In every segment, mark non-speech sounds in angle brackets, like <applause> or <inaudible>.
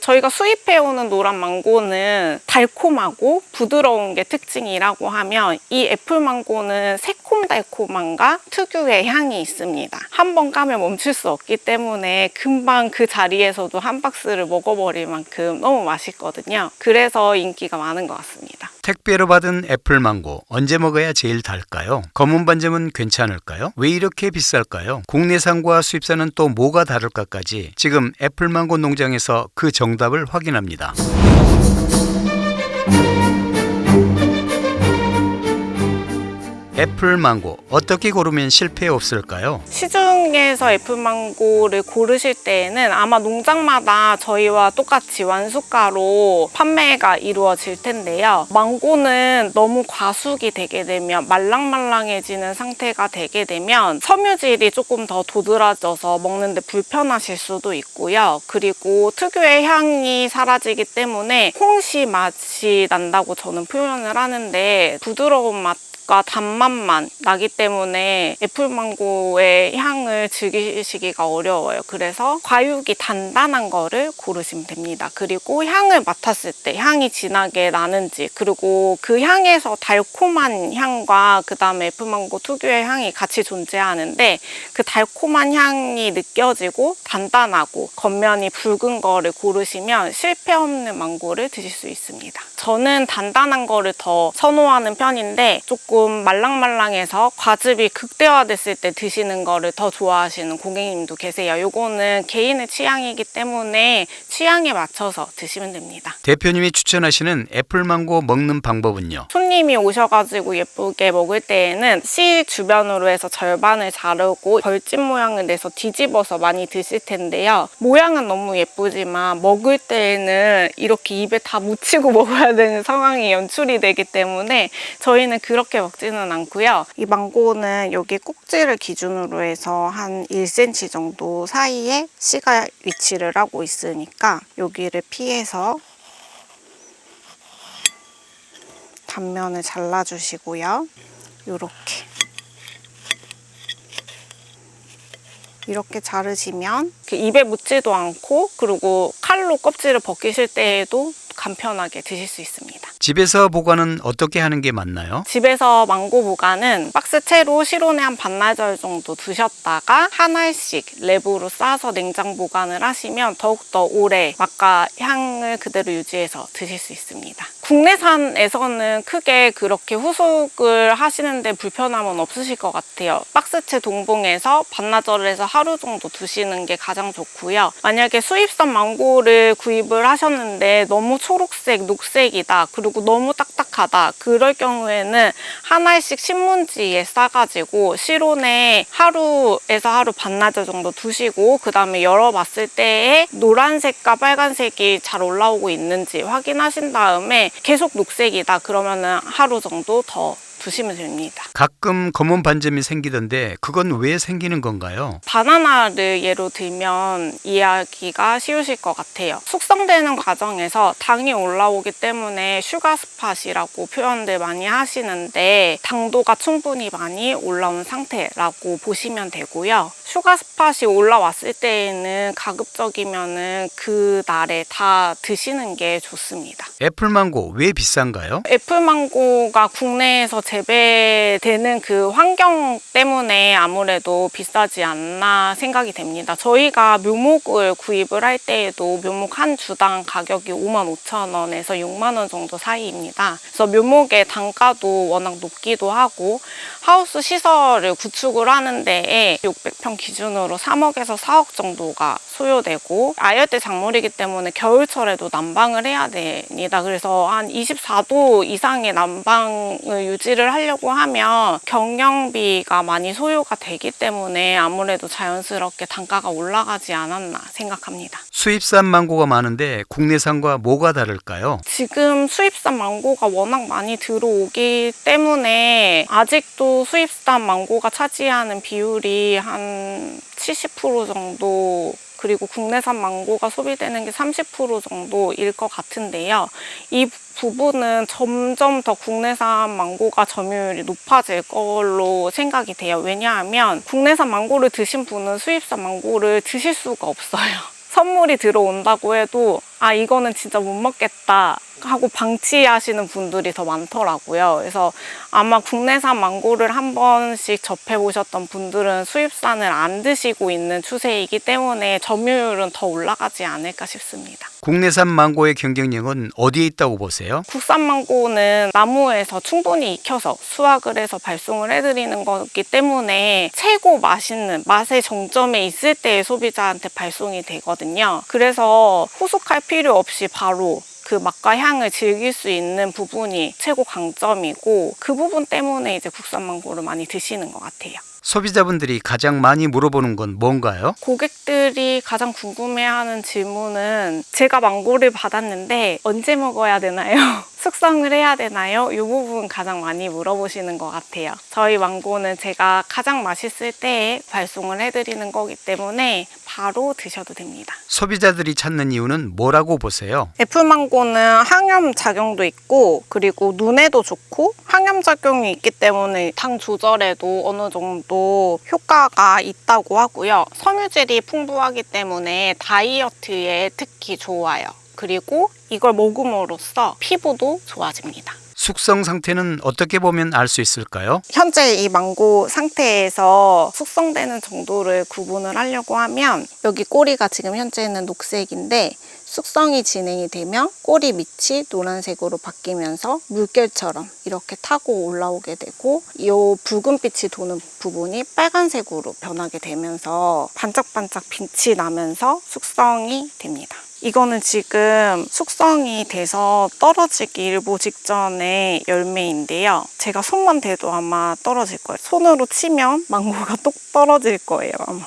저희가 수입해오는 노란 망고는 달콤하고 부드러운 게 특징이라고 하면 이 애플망고는 새콤달콤함과 특유의 향이 있습니다. 한 번 까면 멈출 수 없기 때문에 금방 그 자리에서도 한 박스를 먹어버릴 만큼 너무 맛있거든요. 그래서 인기가 많은 것 같습니다. 택배로 받은 애플망고 언제 먹어야 제일 달까요? 검은 반점은 괜찮을까요? 왜 이렇게 비쌀까요? 국내산과 수입산은 또 뭐가 다를까까지 지금 애플망고 농장에서 그 정답을 확인합니다. 애플망고 어떻게 고르면 실패 없을까요? 시중에서 애플망고를 고르실 때에는 아마 농장마다 저희와 똑같이 완숙가로 판매가 이루어질 텐데요. 망고는 너무 과숙이 되게 되면 말랑말랑해지는 상태가 되게 되면 섬유질이 조금 더 도드라져서 먹는데 불편하실 수도 있고요. 그리고 특유의 향이 사라지기 때문에 홍시 맛이 난다고 저는 표현을 하는데 부드러운 맛 과 단맛만 나기 때문에 애플망고의 향을 즐기시기가 어려워요. 그래서 과육이 단단한 거를 고르시면 됩니다. 그리고 향을 맡았을 때 향이 진하게 나는지 그리고 그 향에서 달콤한 향과 그 다음에 애플망고 특유의 향이 같이 존재하는데 그 달콤한 향이 느껴지고 단단하고 겉면이 붉은 거를 고르시면 실패 없는 망고를 드실 수 있습니다. 저는 단단한 거를 더 선호하는 편인데 조금 말랑말랑해서 과즙이 극대화됐을 때 드시는 거를 더 좋아하시는 고객님도 계세요. 요거는 개인의 취향이기 때문에 취향에 맞춰서 드시면 됩니다. 대표님이 추천하시는 애플망고 먹는 방법은요? 손님이 오셔가지고 예쁘게 먹을 때에는 씨 주변으로 해서 절반을 자르고 벌집 모양을 내서 뒤집어서 많이 드실 텐데요. 모양은 너무 예쁘지만 먹을 때에는 이렇게 입에 다 묻히고 <laughs> 먹어야 되는 상황이 연출이 되기 때문에 저희는 그렇게 먹지는 않고요. 이 망고는 여기 꼭지를 기준으로 해서 한 1cm 정도 사이에 씨가 위치를 하고 있으니까 여기를 피해서 단면을 잘라주시고요. 이렇게 이렇게 자르시면 입에 묻지도 않고 그리고 칼로 껍질을 벗기실 때에도 간편하게 드실 수 있습니다. 집에서 보관은 어떻게 하는 게 맞나요? 집에서 망고 보관은 박스 채로 실온에 한 반나절 정도 두셨다가 한 알씩 랩으로 싸서 냉장 보관을 하시면 더욱더 오래 맛과 향을 그대로 유지해서 드실 수 있습니다. 국내산에서는 크게 그렇게 후숙을 하시는데 불편함은 없으실 것 같아요. 박스채 동봉해서 반나절을 해서 하루 정도 두시는 게 가장 좋고요. 만약에 수입산 망고를 구입을 하셨는데 너무 초록색, 녹색이다. 그리고 너무 딱딱하다. 그럴 경우에는 한 알씩 신문지에 싸가지고 실온에 하루에서 하루 반나절 정도 두시고 그 다음에 열어봤을 때에 노란색과 빨간색이 잘 올라오고 있는지 확인하신 다음에 계속 녹색이다. 그러면은 하루 정도 더 두시면 됩니다. 가끔 검은 반점이 생기던데 그건 왜 생기는 건가요? 바나나를 예로 들면 이해하기가 쉬우실 것 같아요. 숙성되는 과정에서 당이 올라오기 때문에 슈가 스팟이라고 표현들 많이 하시는데 당도가 충분히 많이 올라온 상태라고 보시면 되고요. 슈가 스팟이 올라왔을 때에는 가급적이면은 그 날에 다 드시는 게 좋습니다. 애플망고 왜 비싼가요? 애플망고가 국내에서 재배되는 그 환경 때문에 아무래도 비싸지 않나 생각이 됩니다. 저희가 묘목을 구입을 할 때에도 묘목 한 주당 가격이 5만 5천 원에서 6만 원 정도 사이입니다. 그래서 묘목의 단가도 워낙 높기도 하고 하우스 시설을 구축을 하는 데에 600평 기준으로 3억에서 4억 정도가 소요되고 아열대 작물이기 때문에 겨울철에도 난방을 해야 됩니다. 그래서 한 24도 이상의 난방을 유지를 하려고 하면 경영비가 많이 소요가 되기 때문에 아무래도 자연스럽게 단가가 올라가지 않았나 생각합니다. 수입산 망고가 많은데 국내산과 뭐가 다를까요? 지금 수입산 망고가 워낙 많이 들어오기 때문에 아직도 수입산 망고가 차지하는 비율이 한70% 정도 그리고 국내산 망고가 소비되는 게 30% 정도일 것 같은데요. 이 부분은 점점 더 국내산 망고가 점유율이 높아질 걸로 생각이 돼요. 왜냐하면 국내산 망고를 드신 분은 수입산 망고를 드실 수가 없어요. <laughs> 선물이 들어온다고 해도 아 이거는 진짜 못 먹겠다 하고 방치하시는 분들이 더 많더라고요. 그래서 아마 국내산 망고를 한 번씩 접해 보셨던 분들은 수입산을 안 드시고 있는 추세이기 때문에 점유율은 더 올라가지 않을까 싶습니다. 국내산 망고의 경쟁력은 어디에 있다고 보세요? 국산 망고는 나무에서 충분히 익혀서 수확을 해서 발송을 해드리는 거기 때문에 최고 맛있는 맛의 정점에 있을 때 소비자한테 발송이 되거든요. 그래서 후숙할 필요 없이 바로 그 맛과 향을 즐길 수 있는 부분이 최고 강점이고 그 부분 때문에 이제 국산 망고를 많이 드시는 것 같아요. 소비자분들이 가장 많이 물어보는 건 뭔가요? 고객들이 가장 궁금해하는 질문은 제가 망고를 받았는데 언제 먹어야 되나요? <laughs> 숙성을 해야 되나요? 이 부분 가장 많이 물어보시는 것 같아요. 저희 망고는 제가 가장 맛있을 때에 발송을 해드리는 거기 때문에 바로 드셔도 됩니다. 소비자들이 찾는 이유는 뭐라고 보세요? 애플망고는 항염 작용도 있고 그리고 눈에도 좋고 항염 작용이 있기 때문에 당 조절에도 어느 정도 효과가 있다고 하고요. 섬유질이 풍부하기 때문에 다이어트에 특히 좋아요. 그리고 이걸 먹음으로써 피부도 좋아집니다. 숙성 상태는 어떻게 보면 알 수 있을까요? 현재 이 망고 상태에서 숙성되는 정도를 구분을 하려고 하면 여기 꼬리가 지금 현재는 녹색인데 숙성이 진행이 되면 꼬리 밑이 노란색으로 바뀌면서 물결처럼 이렇게 타고 올라오게 되고 이 붉은빛이 도는 부분이 빨간색으로 변하게 되면서 반짝반짝 빛이 나면서 숙성이 됩니다. 이거는 지금 숙성이 돼서 떨어지기 일보 직전의 열매인데요. 제가 손만 대도 아마 떨어질 거예요. 손으로 치면 망고가 똑 떨어질 거예요, 아마.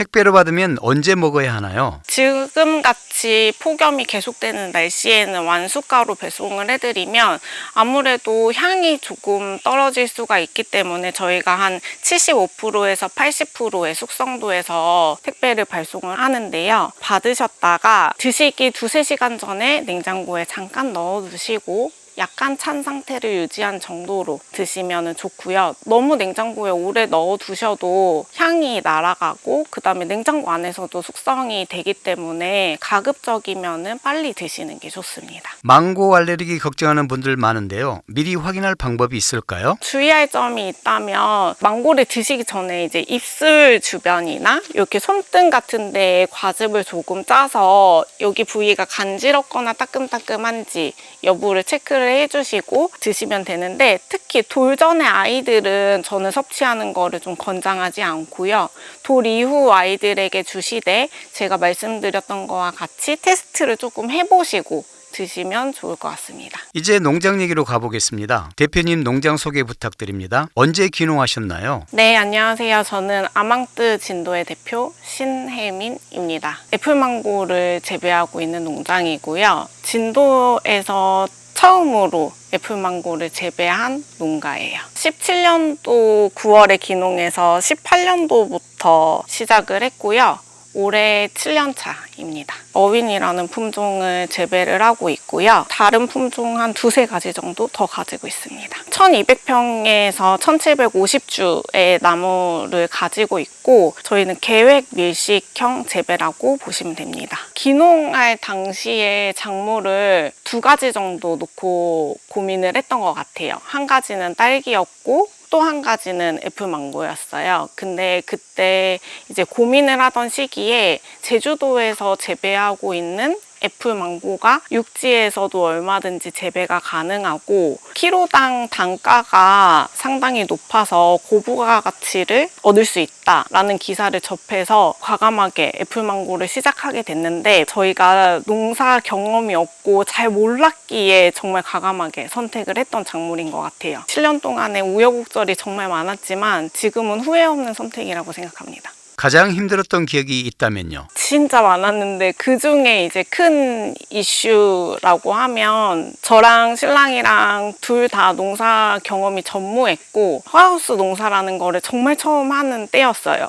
택배로 받으면 언제 먹어야 하나요? 지금 같이 폭염이 계속되는 날씨에는 완숙가로 배송을 해드리면 아무래도 향이 조금 떨어질 수가 있기 때문에 저희가 한 75%에서 80%의 숙성도에서 택배를 발송을 하는데요. 받으셨다가 드시기 두세 시간 전에 냉장고에 잠깐 넣어 두시고 약간 찬 상태를 유지한 정도로 드시면 좋고요. 너무 냉장고에 오래 넣어 두셔도 향이 날아가고 그다음에 냉장고 안에서도 숙성이 되기 때문에 가급적이면 빨리 드시는 게 좋습니다. 망고 알레르기 걱정하는 분들 많은데요. 미리 확인할 방법이 있을까요? 주의할 점이 있다면 망고를 드시기 전에 이제 입술 주변이나 이렇게 손등 같은 데에 과즙을 조금 짜서 여기 부위가 간지럽거나 따끔따끔한지 여부를 체크를 해주시고 드시면 되는데 특히 돌 전의 아이들은 저는 섭취하는 거를 좀 권장하지 않고요. 돌 이후 아이들에게 주시되 제가 말씀드렸던 거와 같이 테스트를 조금 해보시고 드시면 좋을 것 같습니다. 이제 농장 얘기로 가보겠습니다. 대표님 농장 소개 부탁드립니다. 언제 귀농하셨나요? 네, 안녕하세요. 저는 아망뜨 진도의 대표 신혜민입니다. 애플망고를 재배하고 있는 농장이고요. 진도에서 처음으로 애플망고를 재배한 농가예요. 17년도 9월에 귀농해서 18년도부터 시작을 했고요. 올해 7년 차입니다. 어윈이라는 품종을 재배를 하고 있고요. 다른 품종 한 두세 가지 정도 더 가지고 있습니다. 1200평에서 1750주의 나무를 가지고 있고 저희는 계획 밀식형 재배라고 보시면 됩니다. 기농할 당시에 작물을 두 가지 정도 놓고 고민을 했던 것 같아요. 한 가지는 딸기였고 또 한 가지는 애플망고였어요. 근데 그때 이제 고민을 하던 시기에 제주도에서 재배하고 있는 애플망고가 육지에서도 얼마든지 재배가 가능하고 키로당 단가가 상당히 높아서 고부가 가치를 얻을 수 있다라는 기사를 접해서 과감하게 애플망고를 시작하게 됐는데 저희가 농사 경험이 없고 잘 몰랐기에 정말 과감하게 선택을 했던 작물인 것 같아요. 7년 동안에 우여곡절이 정말 많았지만 지금은 후회 없는 선택이라고 생각합니다. 가장 힘들었던 기억이 있다면요. 진짜 많았는데 그 중에 이제 큰 이슈라고 하면 저랑 신랑이랑 둘 다 농사 경험이 전무했고 하우스 농사라는 거를 정말 처음 하는 때였어요.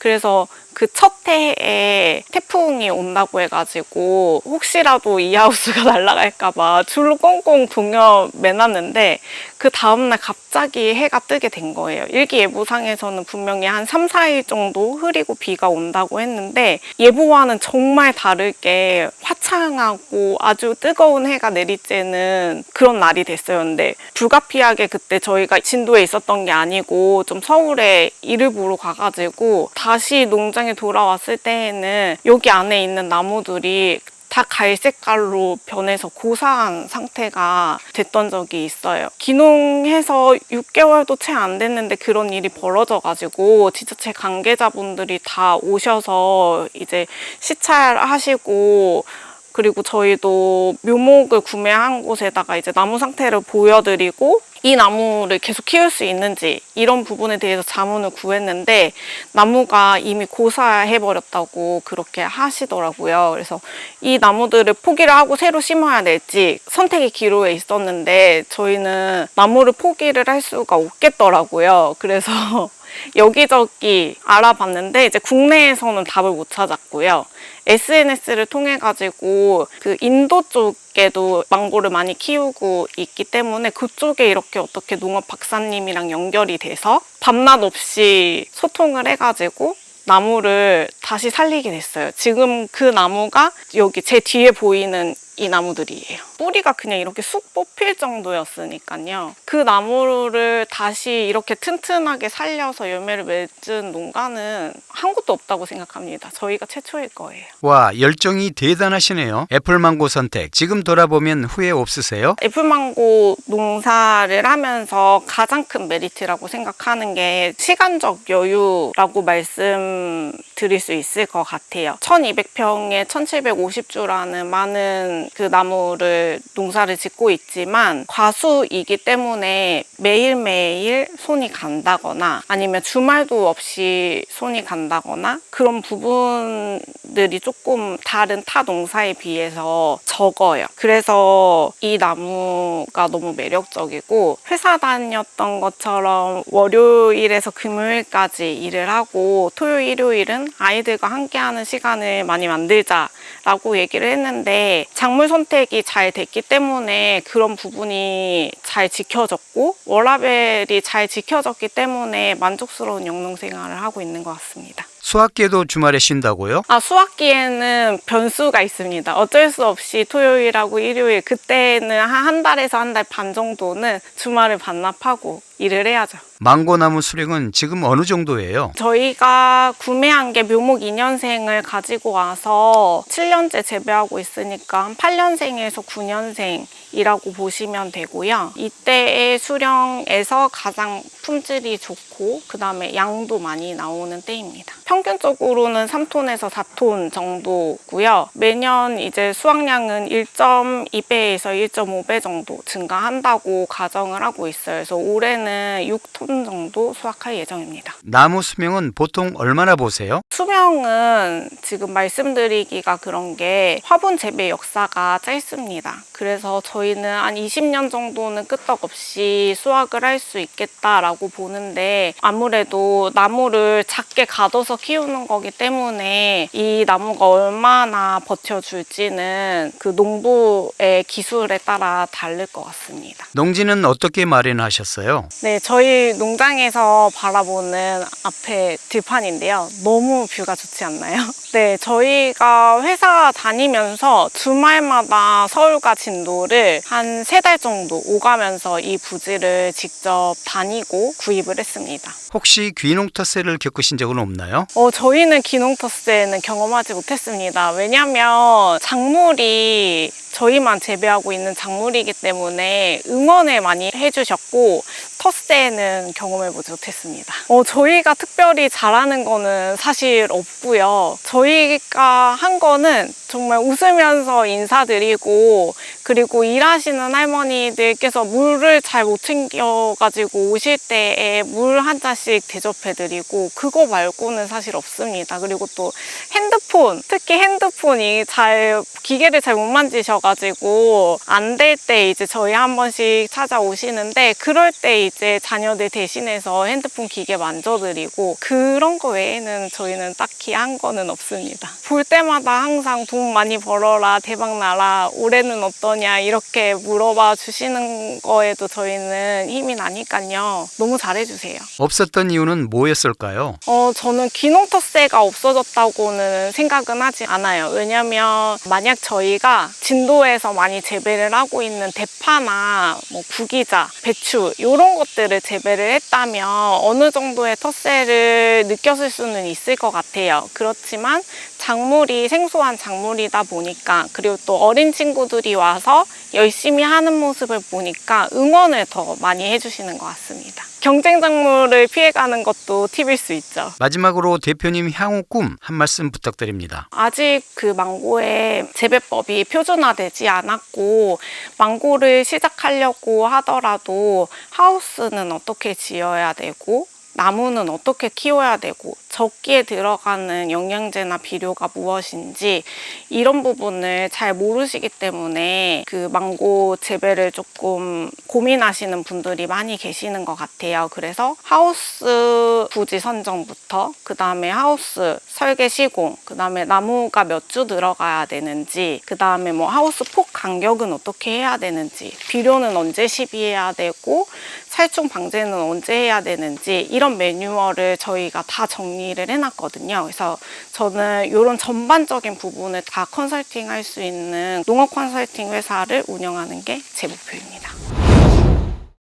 그래서 그 첫 해에 태풍이 온다고 해가지고 혹시라도 이 하우스가 <laughs> 날아갈까봐 줄로 꽁꽁 동여 매놨는데 그 다음날 갑자기 해가 뜨게 된 거예요. 일기예보상에서는 분명히 한 3, 4일 정도 흐리고 비가 온다고 했는데 예보와는 정말 다르게 화창하고 아주 뜨거운 해가 내릴 때는 그런 날이 됐어요. 근데 불가피하게 그때 저희가 진도에 있었던 게 아니고 좀 서울에 일을 보러 가가지고 다시 농장에 돌아왔을 때에는 여기 안에 있는 나무들이 다 갈색깔로 변해서 고사한 상태가 됐던 적이 있어요. 기농해서 6개월도 채 안 됐는데 그런 일이 벌어져가지고 지자체 관계자분들이 다 오셔서 이제 시찰하시고 그리고 저희도 묘목을 구매한 곳에다가 이제 나무 상태를 보여드리고 이 나무를 계속 키울 수 있는지 이런 부분에 대해서 자문을 구했는데 나무가 이미 고사해버렸다고 그렇게 하시더라고요. 그래서 이 나무들을 포기를 하고 새로 심어야 될지 선택의 기로에 있었는데 저희는 나무를 포기를 할 수가 없겠더라고요. 그래서 <laughs> 여기저기 알아봤는데 이제 국내에서는 답을 못 찾았고요. SNS를 통해 가지고 그 인도 쪽에도 망고를 많이 키우고 있기 때문에 그쪽에 이렇게 어떻게 농업 박사님이랑 연결이 돼서 밤낮 없이 소통을 해 가지고 나무를 다시 살리게 됐어요. 지금 그 나무가 여기 제 뒤에 보이는 이 나무들이에요. 뿌리가 그냥 이렇게 쑥 뽑힐 정도였으니까요. 그 나무를 다시 이렇게 튼튼하게 살려서 열매를 맺은 농가는 한 곳도 없다고 생각합니다. 저희가 최초일 거예요. 와, 열정이 대단하시네요. 애플망고 선택. 지금 돌아보면 후회 없으세요? 애플망고 농사를 하면서 가장 큰 메리트라고 생각하는 게 시간적 여유라고 말씀드릴 수 있을 것 같아요. 1200평에 1750주라는 많은 그 나무를 농사를 짓고 있지만 과수이기 때문에 매일매일 손이 간다거나 아니면 주말도 없이 손이 간다거나 그런 부분들이 조금 다른 타 농사에 비해서 적어요. 그래서 이 나무가 너무 매력적이고 회사 다녔던 것처럼 월요일에서 금요일까지 일을 하고 토요일, 일요일은 아이들과 함께하는 시간을 많이 만들자라고 얘기를 했는데 작물 선택이 잘 됐기 때문에 그런 부분이 잘 지켜졌고 워라벨이 잘 지켜졌기 때문에 만족스러운 영농 생활을 하고 있는 것 같습니다. 수학계도 주말에 쉰다고요? 아, 수학기에는 변수가 있습니다. 어쩔 수 없이 토요일하고 일요일, 그때는 한, 한 달에서 한 달 반 정도는 주말을 반납하고 일을 해야죠. 망고나무 수령은 지금 어느 정도예요? 저희가 구매한 게 묘목 2년생을 가지고 와서 7년째 재배하고 있으니까 한 8년생에서 9년생이라고 보시면 되고요. 이때의 수령에서 가장 품질이 좋고 그 다음에 양도 많이 나오는 때입니다. 평균적으로는 3톤에서 4톤 정도고요. 매년 이제 수확량은 1.2배에서 1.5배 정도 증가한다고 가정을 하고 있어요. 그래서 올해는 6톤 정도 수확할 예정입니다. 나무 수명은 보통 얼마나 보세요? 수명은 지금 말씀드리기가 그런 게 화분 재배 역사가 짧습니다. 그래서 저희는 한 20년 정도는 끄떡없이 수확을 할 수 있겠다라고 보는데 아무래도 나무를 작게 가둬서 키우는 거기 때문에 이 나무가 얼마나 버텨줄지는 그 농부의 기술에 따라 다를 것 같습니다. 농지는 어떻게 마련하셨어요? 네, 저희 농장에서 바라보는 앞에 들판인데요. 너무 뷰가 좋지 않나요? <laughs> 네, 저희가 회사 다니면서 주말마다 서울과 진도를 한 세 달 정도 오가면서 이 부지를 직접 다니고 구입을 했습니다. 혹시 귀농터세를 겪으신 적은 없나요? 어, 저희는 기농터스에는 경험하지 못했습니다. 왜냐면 작물이 저희만 재배하고 있는 작물이기 때문에 응원을 많이 해주셨고 텃세는 경험해보지 못했습니다. 어, 저희가 특별히 잘하는 거는 사실 없고요. 저희가 한 거는 정말 웃으면서 인사드리고 그리고 일하시는 할머니들께서 물을 잘 못 챙겨가지고 오실 때에 물 한 잔씩 대접해드리고 그거 말고는 사실 없습니다. 그리고 또 핸드폰, 특히 핸드폰이 잘 기계를 잘 못 만지셔 가지고 안 될 때 이제 저희 한 번씩 찾아오시는데 그럴 때 이제 자녀들 대신해서 핸드폰 기계 만져드리고 그런 거 외에는 저희는 딱히 한 거는 없습니다. 볼 때마다 항상 돈 많이 벌어라, 대박 나라, 올해는 어떠냐 이렇게 물어봐 주시는 거에도 저희는 힘이 나니까요. 너무 잘해주세요. 없었던 이유는 뭐였을까요? 어, 저는 귀농 텃세가 없어졌다고는 생각은 하지 않아요. 왜냐면 만약 저희가 진도 에서 많이 재배를 하고 있는 대파나 뭐 구기자, 배추 이런 것들을 재배를 했다면 어느 정도의 텃세를 느꼈을 수는 있을 것 같아요. 그렇지만 작물이 생소한 작물이다 보니까 그리고 또 어린 친구들이 와서 열심히 하는 모습을 보니까 응원을 더 많이 해주시는 것 같습니다. 경쟁 작물을 피해가는 것도 팁일 수 있죠. 마지막으로 대표님 향후 꿈 한 말씀 부탁드립니다. 아직 그 망고의 재배법이 표준화되지 않았고 망고를 시작하려고 하더라도 하우스는 어떻게 지어야 되고 나무는 어떻게 키워야 되고 적기에 들어가는 영양제나 비료가 무엇인지 이런 부분을 잘 모르시기 때문에 그 망고 재배를 조금 고민하시는 분들이 많이 계시는 것 같아요. 그래서 하우스 부지 선정부터 그 다음에 하우스 설계 시공, 그 다음에 나무가 몇 주 들어가야 되는지, 그 다음에 뭐 하우스 폭 간격은 어떻게 해야 되는지, 비료는 언제 시비해야 되고 살충 방제는 언제 해야 되는지 이런 매뉴얼을 저희가 다 정리를 해놨거든요. 그래서 저는 이런 전반적인 부분을 다 컨설팅 할 수 있는 농업 컨설팅 회사를 운영하는 게 제 목표입니다.